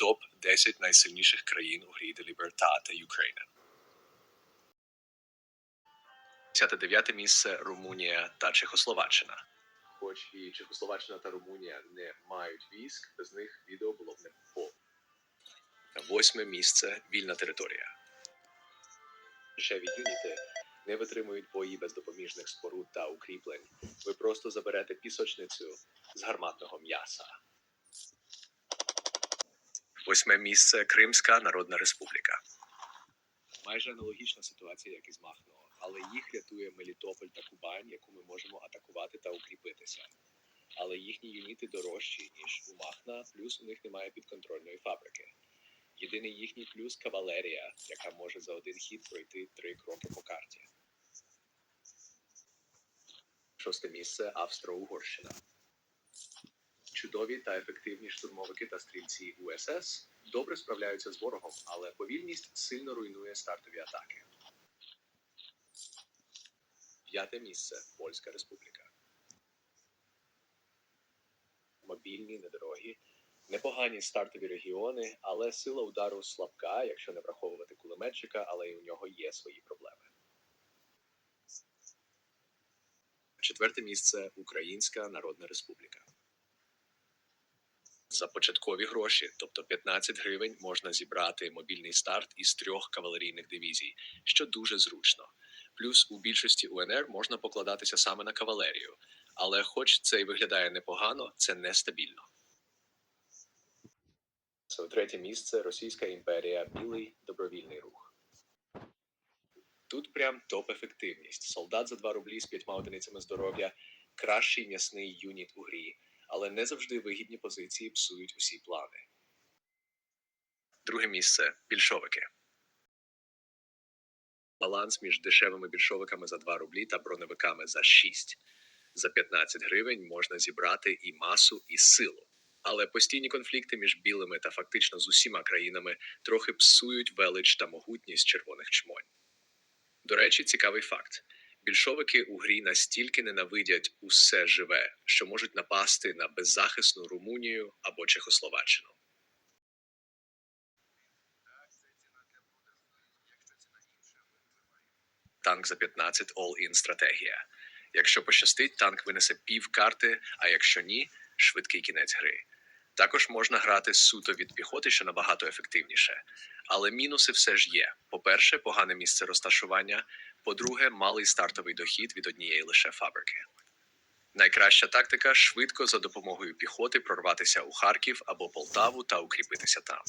топ 10 найсильніших країн у грі Деліберта та Україна. 59 місце Румунія та Чехословаччина. Хоч і Чехословаччина та Румунія не мають військ, без них відео було б не повне. Восьме місце вільна територія. Дешеві юніти не витримують бої без допоміжних споруд та укріплень. Ви просто заберете пісочницю з гарматного м'яса. Восьме місце Кримська Народна Республіка. Майже аналогічна ситуація, як і з Махно, але їх рятує Мелітополь та Кубань, яку ми можемо атакувати та укріпитися. Але їхні юніти дорожчі, ніж у Махна, плюс у них немає підконтрольної фабрики. Єдиний їхній плюс кавалерія, яка може за один хід пройти три кроки по карті. Шосте місце Австро-Угорщина. Чудові та ефективні штурмовики та стрільці УСС добре справляються з ворогом, але повільність сильно руйнує стартові атаки. П'яте місце Польська Республіка. Мобільні, недорогі, непогані стартові регіони, але сила удару слабка, якщо не враховувати кулеметчика, але й у нього є свої проблеми. Четверте місце Українська Народна Республіка. За початкові гроші, тобто 15 гривень, можна зібрати мобільний старт із трьох кавалерійних дивізій, що дуже зручно. Плюс у більшості УНР можна покладатися саме на кавалерію, але хоч це й виглядає непогано, це нестабільно. Це третє місце Російська імперія Білий добровільний рух. Тут прям топ-ефективність. Солдат за 2 рублі з п'ятьма одиницями здоров'я, кращий м'ясний юніт у грі, але не завжди вигідні позиції псують усі плани. Друге місце більшовики. Баланс між дешевими більшовиками за 2 рублі та броневиками за 6. За 15 гривень можна зібрати і масу, і силу. Але постійні конфлікти між білими та фактично з усіма країнами трохи псують велич та могутність червоних чмонь. До речі, цікавий факт: більшовики у грі настільки ненавидять усе живе, що можуть напасти на беззахисну Румунію або Чехословаччину. Танк за 15 all-in стратегія. Якщо пощастить, танк винесе пів карти, а якщо ні, швидкий кінець гри. Також можна грати суто від піхоти, що набагато ефективніше. Але мінуси все ж є: по-перше, погане місце розташування, по-друге, малий стартовий дохід від однієї лише фабрики. Найкраща тактика швидко за допомогою піхоти прорватися у Харків або Полтаву та укріпитися там.